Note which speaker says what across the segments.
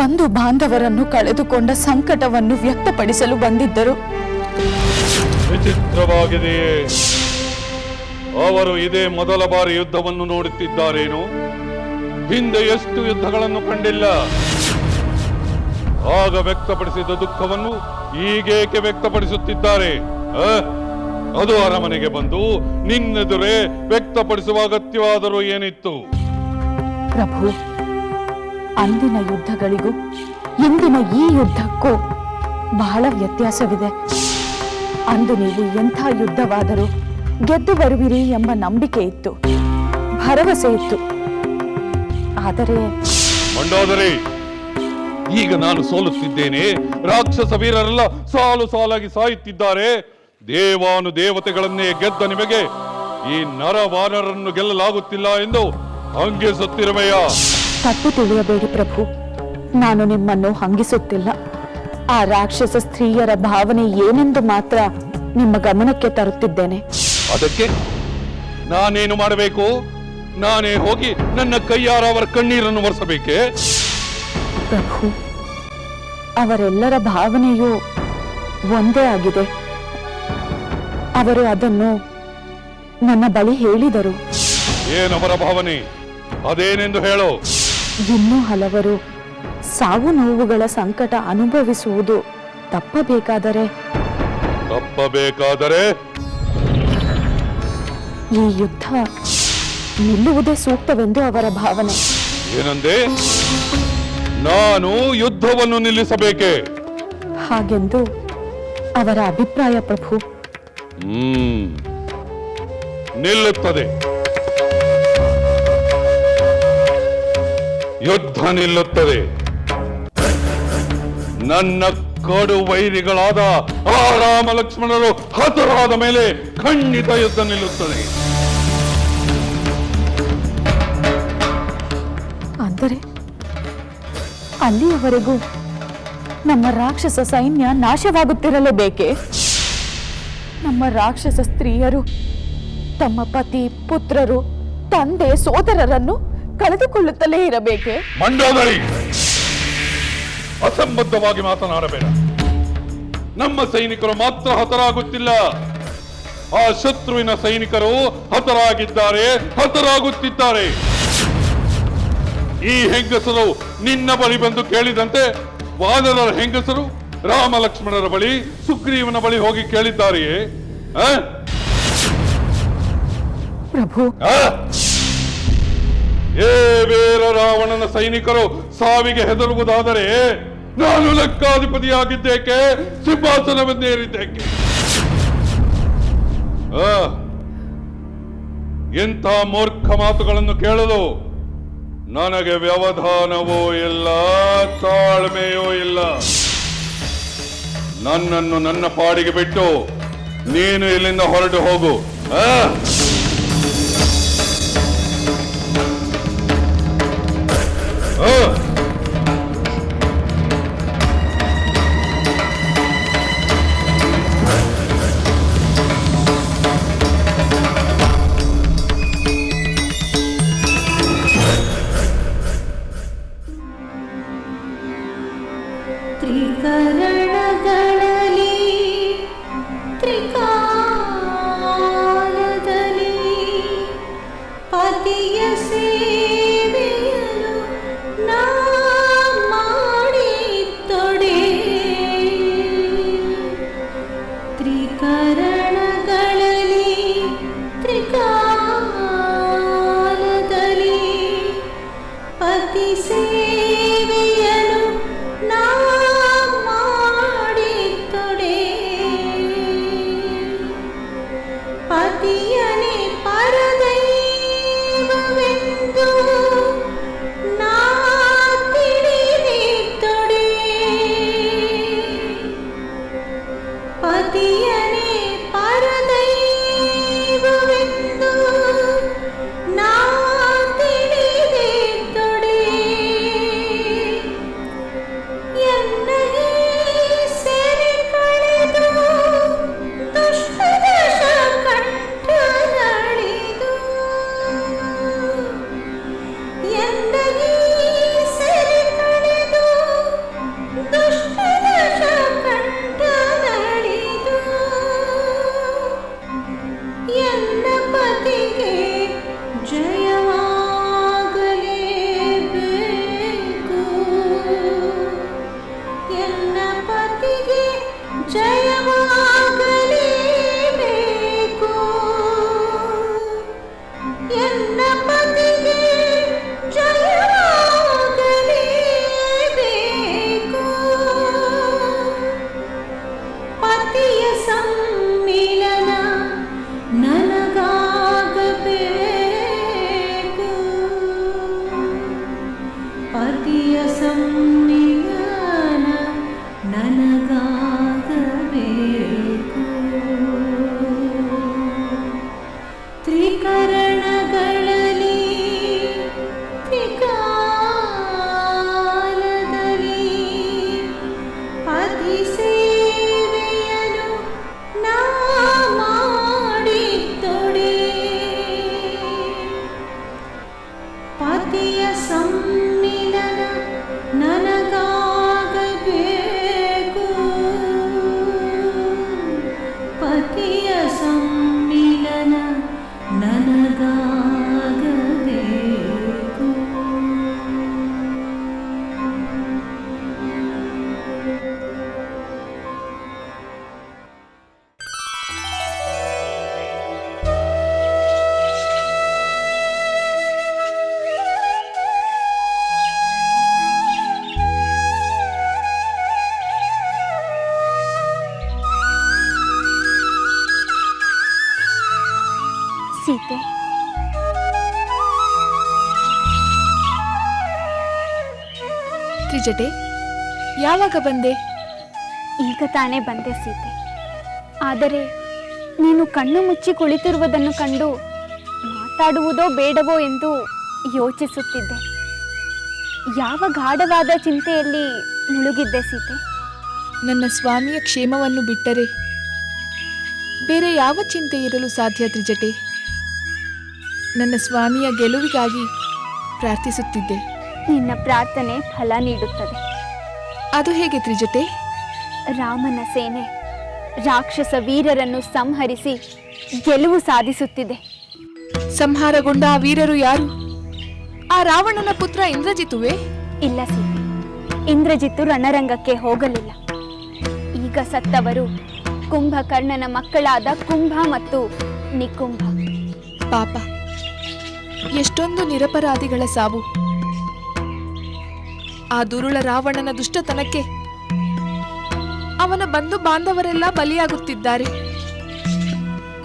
Speaker 1: ಬಂಧು ಬಾಂಧವರನ್ನು ಕಳೆದುಕೊಂಡ ಸಂಕಟವನ್ನು ವ್ಯಕ್ತಪಡಿಸಲು ಬಂದಿದ್ದರು.
Speaker 2: ವಿಚಿತ್ರವಾಗಿದೆಯೇ? ಅವರು ಇದೇ ಮೊದಲ ಬಾರಿ ಯುದ್ಧವನ್ನು ನೋಡುತ್ತಿದ್ದಾರೇನು? ಹಿಂದೆ ಎಷ್ಟು ಯುದ್ಧಗಳನ್ನು ಕಂಡಿಲ್ಲ? ಆಗ ವ್ಯಕ್ತಪಡಿಸಿದ ದುಃಖವನ್ನು ಈಗೇಕೆ ವ್ಯಕ್ತಪಡಿಸುತ್ತಿದ್ದಾರೆ? ಅದು ಅರಮನೆಗೆ ಬಂದು ನಿನ್ನೆದುರೇ ವ್ಯಕ್ತಪಡಿಸುವ ಅಗತ್ಯವಾದರೂ ಏನಿತ್ತು?
Speaker 1: ಪ್ರಭು ಅಂದಿನ ಯುದ್ಧಗಳಿಗೂ ಇಂದಿನ ಈ ಯುದ್ಧಕ್ಕೂ ಬಹಳ ವ್ಯತ್ಯಾಸವಿದೆ. ಅಂದು ನೀವು ಎಂಥ ಯುದ್ಧವಾದರೂ ಗೆದ್ದು ಬರುವಿರಿ ಎಂಬ ನಂಬಿಕೆ ಇತ್ತು, ಭರವಸೆ ಇತ್ತು. ಆದರೆ
Speaker 2: ಈಗ ನಾನು ಸೋಲುತ್ತಿದ್ದೇನೆ. ರಾಕ್ಷಸ ವೀರರೆಲ್ಲ ಸಾಲು ಸಾಲಾಗಿ ಸಾಯುತ್ತಿದ್ದಾರೆ. ದೇವಾನು ದೇವತೆಗಳನ್ನೇ ಗೆದ್ದ ನಿಮಗೆ ಈ ನರವಾನರನ್ನು ಗೆಲ್ಲಲಾಗುತ್ತಿಲ್ಲ ಎಂದು ಹಂಗಿಸುತ್ತಿರುವೆಯ
Speaker 1: ತಪ್ಪು ತಿಳಿಯಬೇಡಿ ಪ್ರಭು. ನಾನು ನಿಮ್ಮನ್ನು ಹಂಗಿಸುತ್ತಿಲ್ಲ. ಆ ರಾಕ್ಷಸ ಸ್ತ್ರೀಯರ ಭಾವನೆ ಏನೆಂದು ಮಾತ್ರ ನಿಮ್ಮ ಗಮನಕ್ಕೆ ತರುತ್ತಿದ್ದೇನೆ.
Speaker 2: ಅದಕ್ಕೆ ನಾನೇನು ಮಾಡಬೇಕು? ನಾನೇ ಹೋಗಿ ನನ್ನ ಕೈಯಾರ ಅವರ ಕಣ್ಣೀರನ್ನು ಒರೆಸಬೇಕೆ?
Speaker 1: ಪ್ರಭು ಅವರೆಲ್ಲರ ಭಾವನೆಯು ಒಂದೇ ಆಗಿದೆ. ಅವರು ಅದನ್ನು ನನ್ನ ಬಳಿ ಹೇಳಿದರು.
Speaker 2: ಏನವರ ಭಾವನೆ? ಅದೇನೆಂದು ಹೇಳು.
Speaker 1: ಇನ್ನೂ ಹಲವರು ಸಾವು ನೋವುಗಳ ಸಂಕಟ ಅನುಭವಿಸುವುದು ತಪ್ಪಬೇಕಾದರೆ.
Speaker 2: ತಪ್ಪಬೇಕಾದರೆ?
Speaker 1: ಈ ಯುದ್ಧ ನಿಲ್ಲುವುದೇ ಸೂಕ್ತವೆಂದು ಅವರ ಭಾವನೆ.
Speaker 2: ಏನಂದೆ? ನಾನು ಯುದ್ಧವನ್ನು ನಿಲ್ಲಿಸಬೇಕೆ?
Speaker 1: ಹಾಗೆಂದು ಅವರ ಅಭಿಪ್ರಾಯ ಪ್ರಭು.
Speaker 2: ಹ್ಮ್. ನಿಲ್ಲುತ್ತದೆ. ಯುದ್ಧ ನಿಲ್ಲುತ್ತದೆ. ನನ್ನ ಕಡು ವೈರಿಗಳಾದ ಆ ರಾಮ ಲಕ್ಷ್ಮಣರು ಹತರಾದ ಮೇಲೆ ಖಂಡಿತ ಯುದ್ಧ ನಿಲ್ಲುತ್ತದೆ.
Speaker 1: ಅಂದರೆ ಅಲ್ಲಿಯವರೆಗೂ ನಮ್ಮ ರಾಕ್ಷಸ ಸೈನ್ಯ ನಾಶವಾಗುತ್ತಿರಲೇಬೇಕೆ? ನಮ್ಮ ರಾಕ್ಷಸ ಸ್ತ್ರೀಯರು, ತಮ್ಮ ಪತಿ, ಪುತ್ರರು, ತಂದೆ, ಸೋದರರನ್ನು ಕಳೆದುಕೊಳ್ಳುತ್ತಲೇ ಇರಬೇಕೆ?
Speaker 2: ಮಂಡೋದರಿ! ಅಸಂಬದ್ಧವಾಗಿ ಮಾತನಾಡಬೇಡ. ನಮ್ಮ ಸೈನಿಕರು ಮಾತ್ರ ಹತರಾಗುತ್ತಿಲ್ಲ. ಆ ಶತ್ರುವಿನ ಸೈನಿಕರು ಹತರಾಗಿದ್ದಾರೆ ಹತರಾಗುತ್ತಿದ್ದಾರೆ. ಈ ಹೆಂಗಸರು ನಿನ್ನ ಬಳಿ ಬಂದು ಕೇಳಿದಂತೆ ವಾನರರ ಹೆಂಗಸರು ರಾಮ ಲಕ್ಷ್ಮಣರ ಬಳಿ ಸುಗ್ರೀವನ ಬಳಿ ಹೋಗಿ ಕೇಳಿದ್ದಾರೆಯೇ?
Speaker 1: ಪ್ರಭು
Speaker 2: ಏ ವೀರ ರಾವಣನ ಸೈನಿಕರು ಸಾವಿಗೆ ಹೆದರುವುದಾದರೆ ನಾನು ಲೆಕ್ಕಾಧಿಪತಿಯಾಗಿದ್ದೇಕೆ? ಸಿಂಹಾಸನವನ್ನೇರಿದ್ದೇಕೆ ಎಂಥ ಮೂರ್ಖ ಮಾತುಗಳನ್ನು ಕೇಳಲು ನನಗೆ ವ್ಯವಧಾನವೂ ಇಲ್ಲ, ತಾಳ್ಮೆಯೂ ಇಲ್ಲ. ನನ್ನನ್ನು ನನ್ನ ಪಾಡಿಗೆ ಬಿಟ್ಟು ನೀನು ಇಲ್ಲಿಂದ ಹೊರಟು ಹೋಗು. ಆ? ಆ.
Speaker 3: ಪತಿ ಸೇವೆಯಲು
Speaker 4: ತ್ರಿಜಟೆ ಯಾವಾಗ ಬಂದೆ?
Speaker 5: ಈಗ ತಾನೇ ಬಂದೆ ಸೀತೆ. ಆದರೆ ನೀನು ಕಣ್ಣು ಮುಚ್ಚಿ ಕುಳಿತಿರುವುದನ್ನು ಕಂಡು ಮಾತಾಡುವುದೋ ಬೇಡವೋ ಎಂದು ಯೋಚಿಸುತ್ತಿದ್ದೆ. ಯಾವ ಗಾಢವಾದ ಚಿಂತೆಯಲ್ಲಿ ಮುಳುಗಿದ್ದೆ ಸೀತೆ?
Speaker 4: ನನ್ನ ಸ್ವಾಮಿಯ ಕ್ಷೇಮವನ್ನು ಬಿಟ್ಟರೆ ಬೇರೆ ಯಾವ ಚಿಂತೆ ಇರಲು ಸಾಧ್ಯ ತ್ರಿಜಟೆ ನನ್ನ ಸ್ವಾಮಿಯ ಗೆಲುವಿಗಾಗಿ ಪ್ರಾರ್ಥಿಸುತ್ತಿದ್ದೆ.
Speaker 5: ನಿನ್ನ ಪ್ರಾರ್ಥನೆ ಫಲ ನೀಡುತ್ತದೆ.
Speaker 4: ಅದು ಹೇಗೆ ತ್ರಿಜತೆ?
Speaker 5: ರಾಮನ ಸೇನೆ ರಾಕ್ಷಸ ವೀರರನ್ನು ಸಂಹರಿಸಿ ಗೆಲುವು ಸಾಧಿಸುತ್ತಿದೆ.
Speaker 4: ಸಂಹಾರಗೊಂಡ ಆ ವೀರರು ಯಾರು? ಆ ರಾವಣನ ಪುತ್ರ ಇಂದ್ರಜಿತುವೆ?
Speaker 5: ಇಲ್ಲ ಸೀತೆ. ಇಂದ್ರಜಿತ್ತು ರಣರಂಗಕ್ಕೆ ಹೋಗಲಿಲ್ಲ. ಈಗ ಸತ್ತವರು ಕುಂಭಕರ್ಣನ ಮಕ್ಕಳಾದ ಕುಂಭ ಮತ್ತು ನಿಕುಂಭ.
Speaker 4: ಪಾಪ ಎಷ್ಟೊಂದು ನಿರಪರಾಧಿಗಳ ಸಾವು. ಆ ದುರುಳ ರಾವಣನ ದುಷ್ಟತನಕ್ಕೆ ಅವನ ಬಂಧು ಬಾಂಧವರೆಲ್ಲ ಬಲಿಯಾಗುತ್ತಿದ್ದಾರೆ.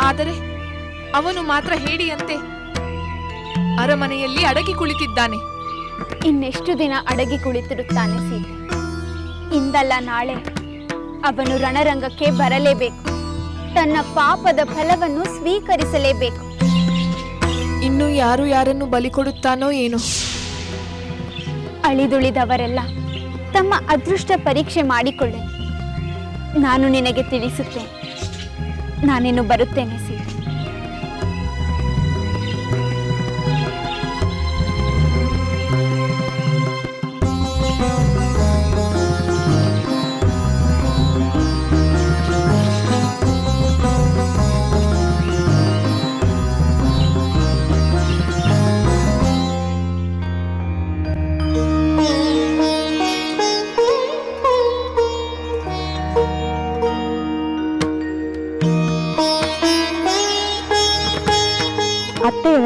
Speaker 4: ಆದರೆ ಅವನು ಮಾತ್ರ ಹೇಳಿಯಂತೆ ಅರಮನೆಯಲ್ಲಿ ಅಡಗಿ ಕುಳಿತಿದ್ದಾನೆ.
Speaker 5: ಇನ್ನೆಷ್ಟು ದಿನ ಅಡಗಿ ಕುಳಿತಿರುತ್ತಾನೆ ಸೀತೆ. ಇಂದಲ್ಲ ನಾಳೆ ಅವನು ರಣರಂಗಕ್ಕೆ ಬರಲೇಬೇಕು. ತನ್ನ ಪಾಪದ ಫಲವನ್ನು ಸ್ವೀಕರಿಸಲೇಬೇಕು.
Speaker 4: ಇನ್ನು ಯಾರು ಯಾರನ್ನು ಬಲಿ ಕೊಡುತ್ತಾನೋ ಏನೋ.
Speaker 5: ಅಳಿದುಳಿದವರೆಲ್ಲ ತಮ್ಮ ಅದೃಷ್ಟ ಪರೀಕ್ಷೆ ಮಾಡಿಕೊಳ್ಳಿ. ನಾನು ನಿನಗೆ ತಿಳಿಸುತ್ತೇನೆ. ನಾನೇನು ಬರುತ್ತೇನೆ ಸೀತೆ.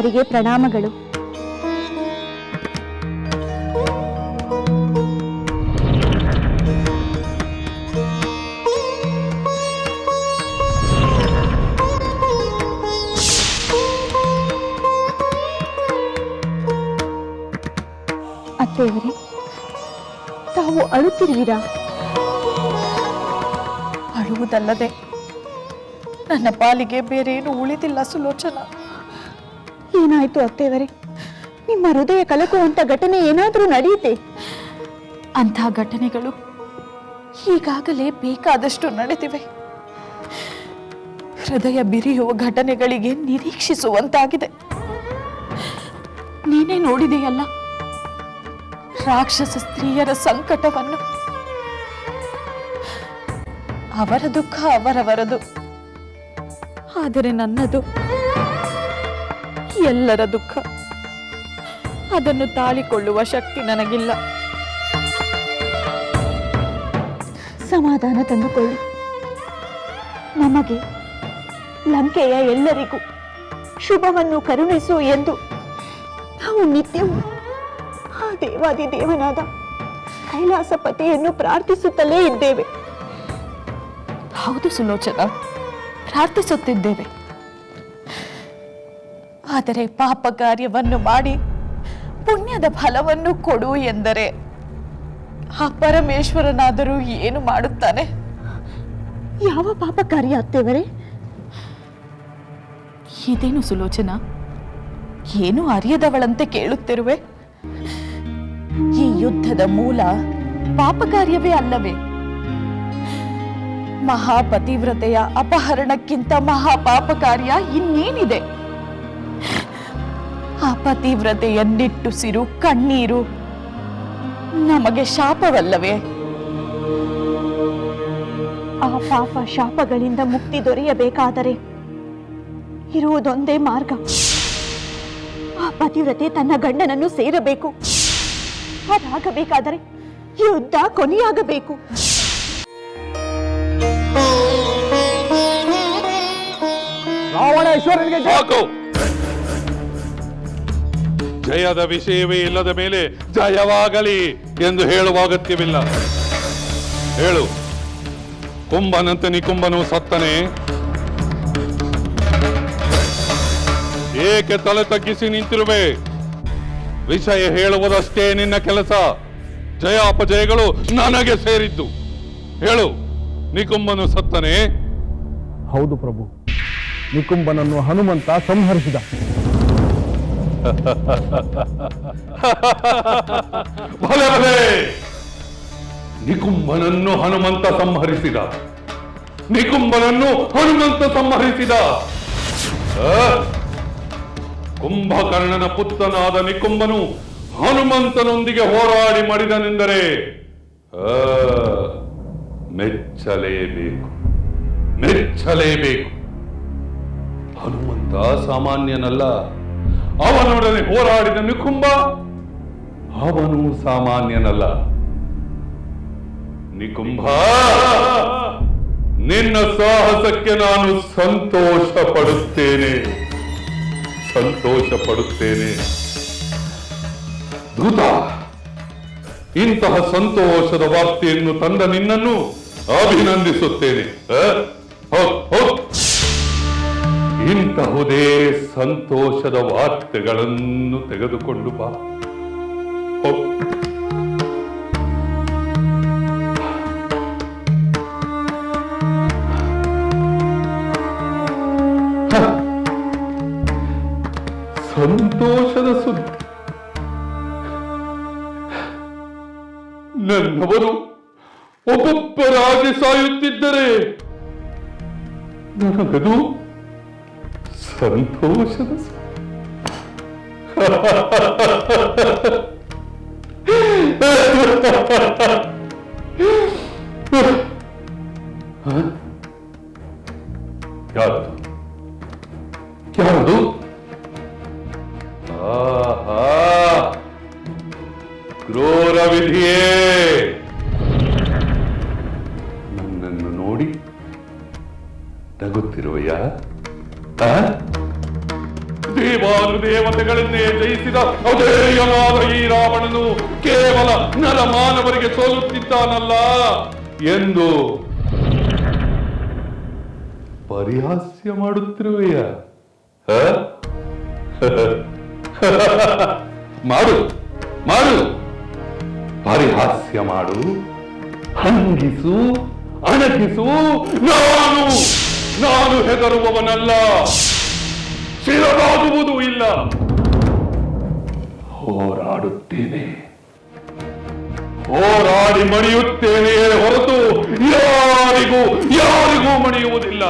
Speaker 5: ಅತ್ತೆಯವರಿಗೆ ಪ್ರಣಾಮಗಳು. ಅತ್ತೆಯವರೇ ತಾವು ಅಳುತ್ತಿರುವಿರಾ?
Speaker 1: ಅಳುವುದಲ್ಲದೆ ನನ್ನ ಪಾಲಿಗೆ ಬೇರೇನು ಉಳಿದಿಲ್ಲ ಸುಲೋಚನ.
Speaker 5: ಏನಾಯ್ತು ಅತ್ತೆಯವರೇ? ನಿಮ್ಮ ಹೃದಯ ಕಲಕುವಂತ ಘಟನೆ ಏನಾದರೂ ನಡೆಯುತ್ತೆ?
Speaker 1: ಅಂತ ಘಟನೆಗಳು ಈಗಾಗಲೇ ಬೇಕಾದಷ್ಟು ನಡೆದಿವೆ. ಹೃದಯ ಬಿರಿಯುವ ಘಟನೆಗಳಿಗೆ ನಿರೀಕ್ಷಿಸುವಂತಾಗಿದೆ. ನೀನೇ ನೋಡಿದೆಯಲ್ಲ? ರಾಕ್ಷಸ ಸ್ತ್ರೀಯರ ಸಂಕಟವನ್ನು. ಅವರ ದುಃಖ ಅವರವರದು. ಆದರೆ ನನ್ನದು ಎಲ್ಲರ ದುಃಖ. ಅದನ್ನು ತಾಳಿಕೊಳ್ಳುವ ಶಕ್ತಿ ನನಗಿಲ್ಲ.
Speaker 5: ಸಮಾಧಾನ ತಂದುಕೊಳ್ಳಿ. ನಮಗೆ ಲಂಕೆಯ ಎಲ್ಲರಿಗೂ ಶುಭವನ್ನು ಕರುಣಿಸು ಎಂದು
Speaker 1: ನಾವು ನಿತ್ಯವೂ ಆ ದೇವಾದಿ ದೇವನಾದ ಕೈಲಾಸ ಪತಿಯನ್ನು ಪ್ರಾರ್ಥಿಸುತ್ತಲೇ ಇದ್ದೇವೆ. ಹೌದು ಸುಲೋಚನ. ಪ್ರಾರ್ಥಿಸುತ್ತಿದ್ದೇವೆ. ಆದರೆ ಪಾಪ ಕಾರ್ಯವನ್ನು ಮಾಡಿ ಪುಣ್ಯದ ಫಲವನ್ನು ಕೊಡು ಎಂದರೆ ಆ ಪರಮೇಶ್ವರನಾದರೂ ಏನು ಮಾಡುತ್ತಾನೆ? ಯಾವ ಪಾಪ ಕಾರ್ಯ ಅತ್ತೇವರೇ ಇದೇನು ಸುಲೋಚನ? ಏನು ಅರಿಯದವಳಂತೆ ಕೇಳುತ್ತಿರುವೆ? ಈ ಯುದ್ಧದ ಮೂಲ ಪಾಪ ಕಾರ್ಯವೇ ಅಲ್ಲವೇ? ಮಹಾಪತಿವ್ರತೆಯ ಅಪಹರಣಕ್ಕಿಂತ ಮಹಾಪಾಪ ಕಾರ್ಯ ಇನ್ನೇನಿದೆ? ಆ ಪತಿವ್ರತೆಯ ನಿಟ್ಟುಸಿರು ಕಣ್ಣೀರು. ನಮಗೆ ಶಾಪವಲ್ಲವೇ? ಆ ಪಾಪ ಶಾಪಗಳಿಂದ ಮುಕ್ತಿ ದೊರೆಯಬೇಕಾದರೆ ಇರುವುದೊಂದೇ ಮಾರ್ಗ. ಆ ಪತಿವ್ರತೆ ತನ್ನ ಗಂಡನನ್ನು ಸೇರಬೇಕು. ಅದಾಗಬೇಕಾದರೆ ಯುದ್ಧ ಕೊನೆಯಾಗಬೇಕು.
Speaker 2: ರಾವಣೇಶ್ವರನಿಗೆ ಜಯದ ವಿಷಯವೇ ಇಲ್ಲದ ಮೇಲೆ ಜಯವಾಗಲಿ ಎಂದು ಹೇಳುವ ಅಗತ್ಯವಿಲ್ಲ. ಹೇಳು. ಕುಂಭನಂತೆ ನಿಕುಂಭನು ಸತ್ತನೆ. ಏಕೆ ತಲೆ ತಗ್ಗಿಸಿ ನಿಂತಿರುವೆ? ವಿಷಯ ಹೇಳುವುದಷ್ಟೇ ನಿನ್ನ ಕೆಲಸ. ಜಯ ಅಪಜಯಗಳು ನನಗೆ ಸೇರಿದ್ದು. ಹೇಳು. ನಿಕುಂಭನು ಸತ್ತನೆ.
Speaker 6: ಹೌದು ಪ್ರಭು. ನಿಕುಂಬನನ್ನು ಹನುಮಂತ ಸಂಹರಿಸಿದ.
Speaker 2: ಭಲೆ ಭಲೆ ನಿಕುಂಭನನ್ನು ಹನುಮಂತ ಸಂಹರಿಸಿದ. ನಿಕುಂಭನನ್ನು ಹನುಮಂತ ಸಂಹರಿಸಿದ? ಕುಂಭಕರ್ಣನ ಪುತ್ರನಾದ ನಿಕುಂಭನು ಹನುಮಂತನೊಂದಿಗೆ ಹೋರಾಡಿ ಮಾಡಿದನೆಂದರೆ ಮೆಚ್ಚಲೇಬೇಕು. ಮೆಚ್ಚಲೇಬೇಕು. ಹನುಮಂತ ಸಾಮಾನ್ಯನಲ್ಲ. ಅವನೊಡನೆ ಹೋರಾಡಿದ ನಿಕುಂಬ ಅವನು ಸಾಮಾನ್ಯನಲ್ಲ. ನಿಕುಂಭ ನಿನ್ನ ಸಾಹಸಕ್ಕೆ ನಾನು ಸಂತೋಷ ಪಡುತ್ತೇನೆ ಸಂತೋಷ ಪಡುತ್ತೇನೆ ದೂತ ಇಂತಹ ಸಂತೋಷದ ವಾರ್ತೆಯನ್ನು ತಂದ ನಿನ್ನನ್ನು ಅಭಿನಂದಿಸುತ್ತೇನೆ. ಇಂತಹುದೇ ಸಂತೋಷದ ವಾರ್ತೆಗಳನ್ನು ತೆಗೆದುಕೊಂಡು ಬಾ. ಸಂತೋಷದ ಸುದ್ದಿ. ನನ್ನವರು ಒಬ್ಬೊಬ್ಬರಾಗಿ ಸಾಯುತ್ತಿದ್ದರೆ ನನಗದು ಸಂತೋಷದ? ಯಾರದು ಯಾರದು ಕ್ರೂರ ವಿಧಿಯೇ ನನ್ನನ್ನು ನೋಡಿ ನಗುತ್ತಿರುವೆಯ ದೇವಾನು ದೇವತೆಗಳನ್ನೇ ಜಯಿಸಿದ ಅಜೇಯವಾದ ಈ ರಾವಣನು ಕೇವಲ ನರ ಮಾನವರಿಗೆ ಸೋಲುತ್ತಿದ್ದಾನಲ್ಲ ಎಂದು ಪರಿಹಾಸ್ಯ ಮಾಡುತ್ತಿರುವೆಯ? ಮಾಡು ಮಾಡು. ಪರಿಹಾಸ್ಯ ಮಾಡು. ಹಂಗಿಸು, ಅಣಗಿಸು, ನಾನು. ನಾನು ಹೆದರುವವನಲ್ಲ. ಶಿರವಾಗುವುದೂ ಇಲ್ಲ. ಹೋರಾಡುತ್ತೇನೆ. ಹೋರಾಡಿ ಮಣಿಯುತ್ತೇನೆಯೇ ಹೊರತು ಯಾರಿಗೂ ಯಾರಿಗೂ ಮಣಿಯುವುದಿಲ್ಲ.